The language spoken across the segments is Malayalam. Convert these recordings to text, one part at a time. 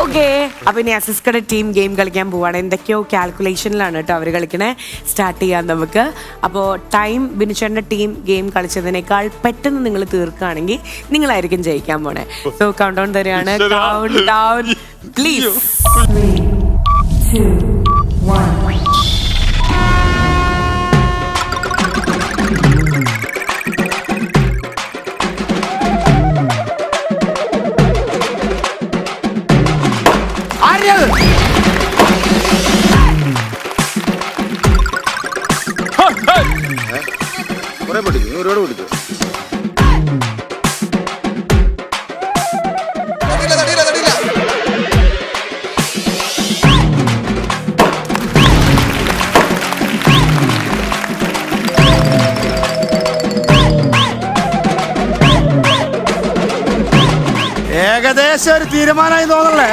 ഓക്കെ. അപ്പൊ ഇനി അസിസ്കട ടീം ഗെയിം കളിക്കാൻ പോവാണ്. എന്തൊക്കെയോ കാൽക്കുലേഷനിലാണ് കേട്ടോ അവർ കളിക്കണേ. സ്റ്റാർട്ട് ചെയ്യാൻ നമുക്ക്. അപ്പോൾ ടൈം ബിനിച്ചേട്ടന്റെ ടീം ഗെയിം കളിച്ചതിനേക്കാൾ പെട്ടെന്ന് നിങ്ങൾ തീർക്കുകയാണെങ്കിൽ നിങ്ങളായിരിക്കും ജയിക്കാൻ പോണേ. സോ കൗണ്ട് ഡൗൺ തരികയാണ് കൗണ്ട് ഡൗൺ പ്ലീസ് കുറെ പിടിച്ചു. ഏകദേശം ഒരു തീരുമാനമായി തോന്നല്ലേ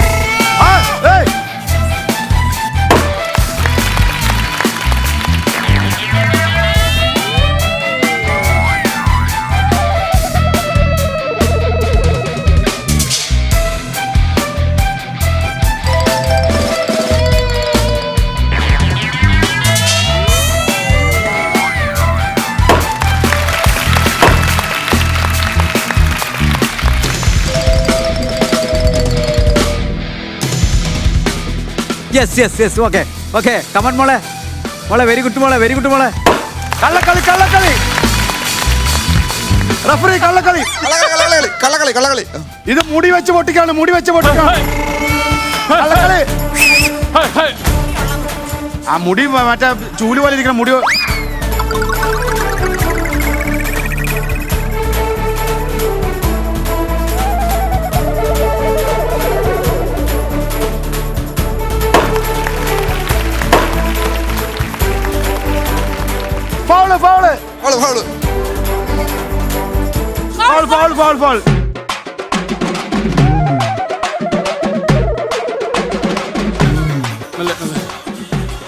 yes yes yes okay okay come on മോളെ. മോളെ വെരി ഗുഡ് മോളെ വെരി ഗുഡ് മോളെ. കള്ളക്കളി കള്ളക്കളി. റഫറി കള്ളക്കളി. കള്ളക്കളി കള്ളക്കളി. കള്ളക്കളി. ഇത് മുടി വെച്ച് പൊട്ടിക്കാണ് മുടി വെച്ച് പൊട്ടിക്കാണ്. കള്ളക്കളി. ആ മുടി മറ്റേ ചൂൽ പോലെ ഇരിക്കുന്ന മുടി foul foul foul, foul. Foul foul foul foul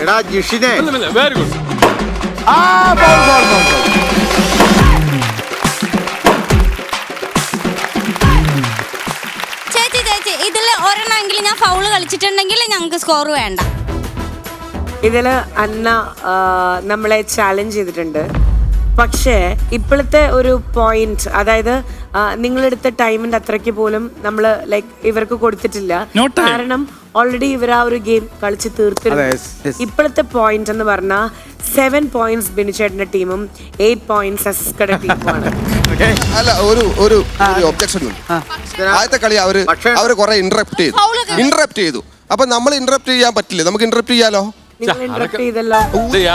എടാ ജിഷിനെ. വെരി ഗുഡ് ആ ഫൗൾ ഫൗൾ ഫൗൾ ഫൗൾ ചേച്ചി ചേച്ചി ഇതിൽ ഒരെണ്ണമെങ്കിലും ഞാൻ ഫൗൾ കളിച്ചിട്ടുണ്ടെങ്കിൽ ഞങ്ങൾക്ക് സ്കോർ വേണ്ട. ഇതിൽ അന്ന നമ്മളെ ചാലഞ്ച് ചെയ്തിട്ടുണ്ട്. പക്ഷേ ഇപ്പോഴത്തെ ഒരു പോയിന്റ് അതായത് നിങ്ങളെടുത്ത ടൈമിന്റെ അത്രയ്ക്ക് പോലും നമ്മൾ ലൈക്ക് ഇവർക്ക് കൊടുത്തിട്ടില്ല. കാരണം ഓൾറെഡി ഇവർ ആ ഒരു ഗെയിം കളിച്ച് തീർത്തിട്ടുണ്ട്. തീർത്തിരുന്നു ഇപ്പോഴത്തെ പോയിന്റ് എന്ന് പറഞ്ഞാൽ സെവൻ പോയിന്റ്സ് ബിനിച്ചേട്ടന്റെ ടീമും എയ്റ്റ് പോയിന്റ്സ് അസ്കടെ ടീമുമാണ് അല്ല ഒരു ഒരു ഒബ്ജക്ഷൻ ആദ്യത്തെ കളി അവർ അവർ കുറെ ഇന്ററപ്റ്റ് ചെയ്തു. ഇന്ററപ്റ്റ് ചെയ്തു. അപ്പൊ നമ്മൾ ഇന്ററപ്റ്റ് ചെയ്യാൻ പറ്റില്ല? നമുക്ക് ഇന്ററപ്റ്റ് ചെയ്യാലോ? നിങ്ങൾ ഇന്റർപ്റ്റ് ചെയ്തല്ലോ.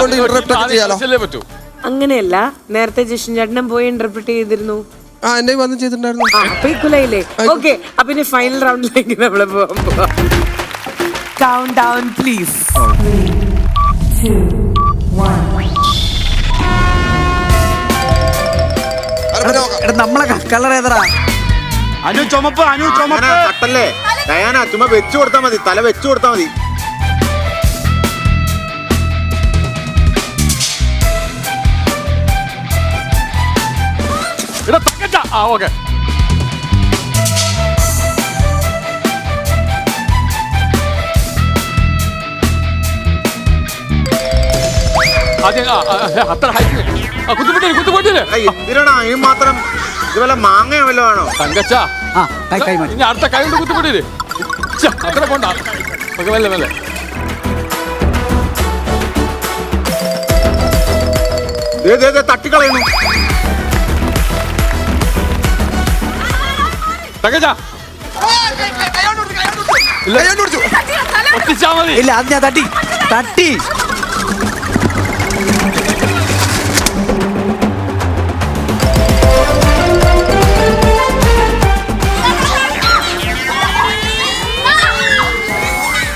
കൊണ്ട് ഇന്ററപ്റ്റ് ഒക്കെ ചെയ്യാലോ. പറ്റൂ. അങ്ങനെയല്ല നേരത്തെ ജിഷൻ ചേട്ടനും പോയി ഇന്റർപ്രിറ്റ് ചെയ്തിരുന്നു. ആ എന്റെ വന്ന് ചെയ്തിട്ടുണ്ടായിരുന്നു. ആ, അപ്പൊ ഓക്കെ അപ്പൊ ഇനി ഫൈനൽ റൗണ്ടിലേക്ക് നമ്മൾ പോകാൻ പോവാം. കൗണ്ട് ഡൗൺ പ്ലീസ് അത് പിന്നെ നോക്കാം. എടാ നമ്മളെ കളർ ഏതടാ? അനു ചുമപ്പ് അനു അങ്ങനെ ചുമപ്പ്. തട്ടല്ലേ ഡയാന ചുമ്മാ വെച്ചു കൊടുത്താൽ മതി. തല വെച്ചു കൊടുത്താൽ മതി. എടാ ആ ഓക്കെ. അത്ര ഹൈറ്റ് ആ കുത്തുപൊട്ടില്ല കുത്തുപൊട്ടില്ല എടാ, എന്തിനാണ് അതിന് മാത്രം ഇത് വല്ല മാങ്ങയോ ആണോ? തങ്കച്ച. ആ കൈ കൈ മാറ്റി ഇനി അടുത്ത കൈ കൊണ്ട് കുത്തുപൊട്ടില്ലേ അത്ര കൊണ്ടാ ഓക്കെ മെല്ലെ മെല്ലെ. ദേ, കൈ ഒട്ടിച്ചാ മതി. ഇല്ല അത് ഞാൻ തട്ടി. തട്ടി.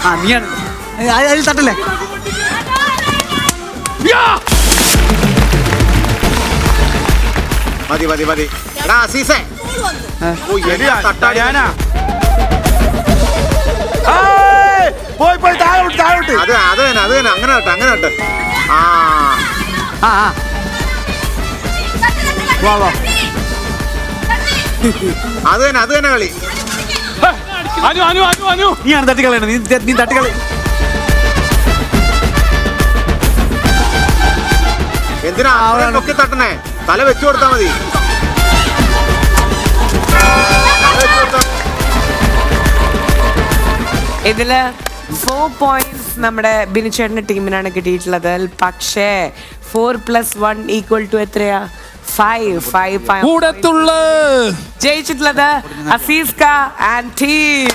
ആ നീയാണ് അതിൽ തട്ടല്ലേ? യാ! മതി മതി മതി. എടാ അസീസേ. പോയി പോയി താഴോട്ട് താഴോട്ട്. അത് അത് തന്നെ അത് തന്നെ. അങ്ങനെ തട്ട് അങ്ങനെ തട്ട് ആ. ആ ആ. വാ വാ. അത് തന്നെ അത് തന്നെ കളി. അനു അനു അനു അനു. നീയാണ് തട്ടിക്കളയണം നീ നീ തട്ടിക്കളി എന്തിനാ പൊക്കി തട്ടണേ തല വെച്ചു കൊടുത്താ മതി. ഇതിൽ ഫോർ പോയിന്റ്സ് നമ്മുടെ ബിനുചേട്ടന്റെ ടീമിനാണ് കിട്ടിയിട്ടുള്ളത്. പക്ഷേ four plus one equal two എത്രയാ? ഫൈവ് ഫൈവ് കൂടത്തുള്ള. ജയിച്ചിട്ടുള്ളത് അസീസ്ക ആൻഡ് ടീം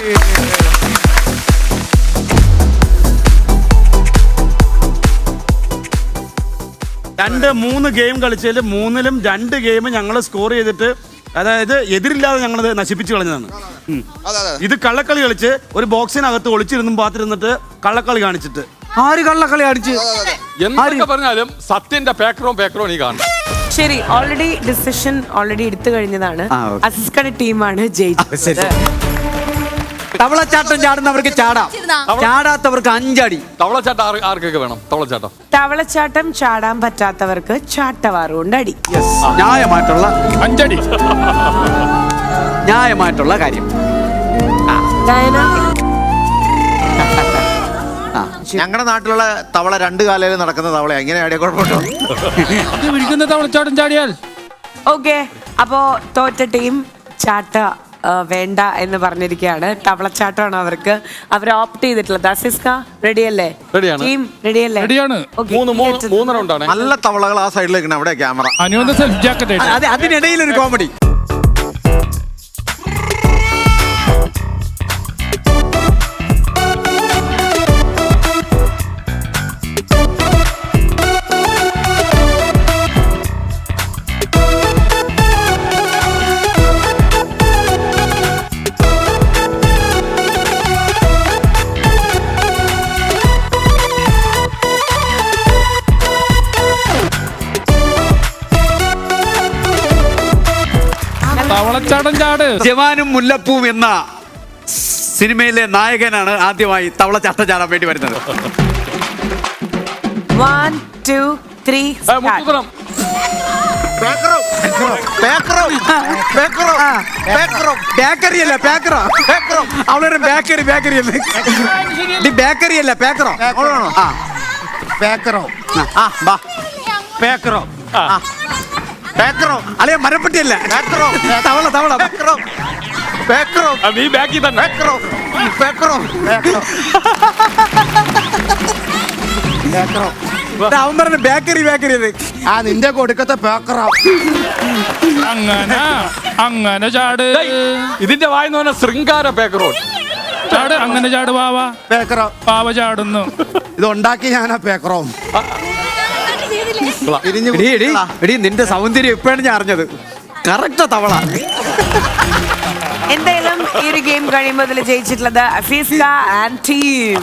രണ്ട് മൂന്ന് ഗെയിം കളിച്ചതിൽ മൂന്നിലും രണ്ട് ഗെയിം ഞങ്ങൾ സ്കോർ ചെയ്തിട്ട് അതായത് എതിരില്ലാതെ ഞങ്ങളത് നശിപ്പിച്ചു കളഞ്ഞതാണ്. ഉം. അതെ അതെ. ഇത് കള്ളക്കളി കളിച്ച് ഒരു ബോക്സിനകത്ത് ഒളിച്ചിരുന്നും പാത്തിരുന്നിട്ട് കള്ളക്കളി കാണിച്ചിട്ട്. ആര് കള്ളക്കളി അടിച്ച് എന്തൊക്കെ പറഞ്ഞാലും സത്യന്റെ പേക്കറോ പേക്കറോ നീ കാണണം. ശരി ഓൾറെഡി ഡിസിഷൻ ഓൾറെഡി എടുത്തു കഴിഞ്ഞതാണ്. അസിസ്കയുടെ ടീമാണ് ജയിച്ചത്. തവളച്ചാട്ടം ചാടുന്നവർക്ക് ചാടാം. ചാടാത്തവർക്ക് അഞ്ചടി. തവളച്ചാട്ടം ആർ ആർക്കൊക്കെ വേണം? തവളച്ചാട്ടം. തവളച്ചാട്ടം ചാടാൻ പറ്റാത്തവർക്ക് ചാട്ടവാറുകൊണ്ട് അടി ന്യായമായിട്ടുള്ള അഞ്ചടി. ന്യായമായിട്ടുള്ള കാര്യം. ഞങ്ങളുടെ നാട്ടിലുള്ള തവള രണ്ട് കാലയിൽ നടക്കുന്ന തവള. എങ്ങനെ ആടിയ കുഴപ്പമുണ്ടോ തവളച്ചാട്ടം ചാടിയാൽ? ഓക്കെ. അപ്പോ തോറ്റ ടീം ചാട്ട വേണ്ട എന്ന് പറഞ്ഞിരിക്കുകയാണ്. തവളച്ചാട്ടമാണ് അവർക്ക്. അവർ ഓപ്റ്റ് ചെയ്തിട്ടുള്ളത്. അസിസ്ക റെഡിയല്ലേ Ready-ആണ്. ടീം റെഡിയല്ലേ റെഡിയാണ് Okay, മൂന്ന് മൂന്ന് മൂന്ന് റൗണ്ടാണ് നല്ല തവളകൾ ആ സൈഡിലേക്ക് അവിടെ ക്യാമറ അനുവന്റെ സെൽഫ് ജാക്കറ്റ് അത് അതിനിടയിൽ ഒരു കോമഡി തവളച്ചാട്ടം ചാട് ജവാനും മുല്ലപ്പൂവും എന്ന സിനിമയിലെ നായകനാണ് ആദ്യമായി തവളച്ചാട്ടം ചാടാൻ വേണ്ടി വരുന്നത്. ബേക്കറി അല്ല പേക്കറോ? പേക്കറോ? അവളൊരു ബേക്കറി ബേക്കറി അല്ലേ നീ ബേക്കറി അല്ല? പേക്കറോ അവളാണോ ആ പേക്കറോ. ആ. ബാ. പേക്കറോ. ആ. പേക്കറോ അളിയ മരപ്പെട്ടിയല്ല. പേക്കറോ തവള തവള. പേക്കറോ ആ, നീ ബാക്കി തന്നെ പേക്കറോ പേക്കറോ പേക്കറോ അവൻ പറഞ്ഞു ബേക്കറി ബേക്കറി അല്ലേ ആ നിന്റെ കൊടുക്കത്തെ പേക്കറോ അങ്ങനെ അങ്ങനെ ചാട്. ഇതിന്റെ വായെന്ന് പറഞ്ഞ ശൃംഗാര പേക്കറോ ചാട് അങ്ങനെ ചാട് പാവ പേക്കറോ പാവ ചാടുന്നു. ഇത് ഉണ്ടാക്കി ഞാനാ പേക്കറോ പിരിഞ്ഞു എടി എടി എടി നിന്റെ സൗന്ദര്യം ഇപ്പോഴാണ് ഞാൻ അറിഞ്ഞത്. കറക്റ്റ് തവള. എന്തായാലും ഈ ഒരു ഗെയിം കഴിയുമ്പോൾ ഇതിൽ ജയിച്ചിട്ടുള്ളത് അഫീസ്ക ആൻഡ് ടീം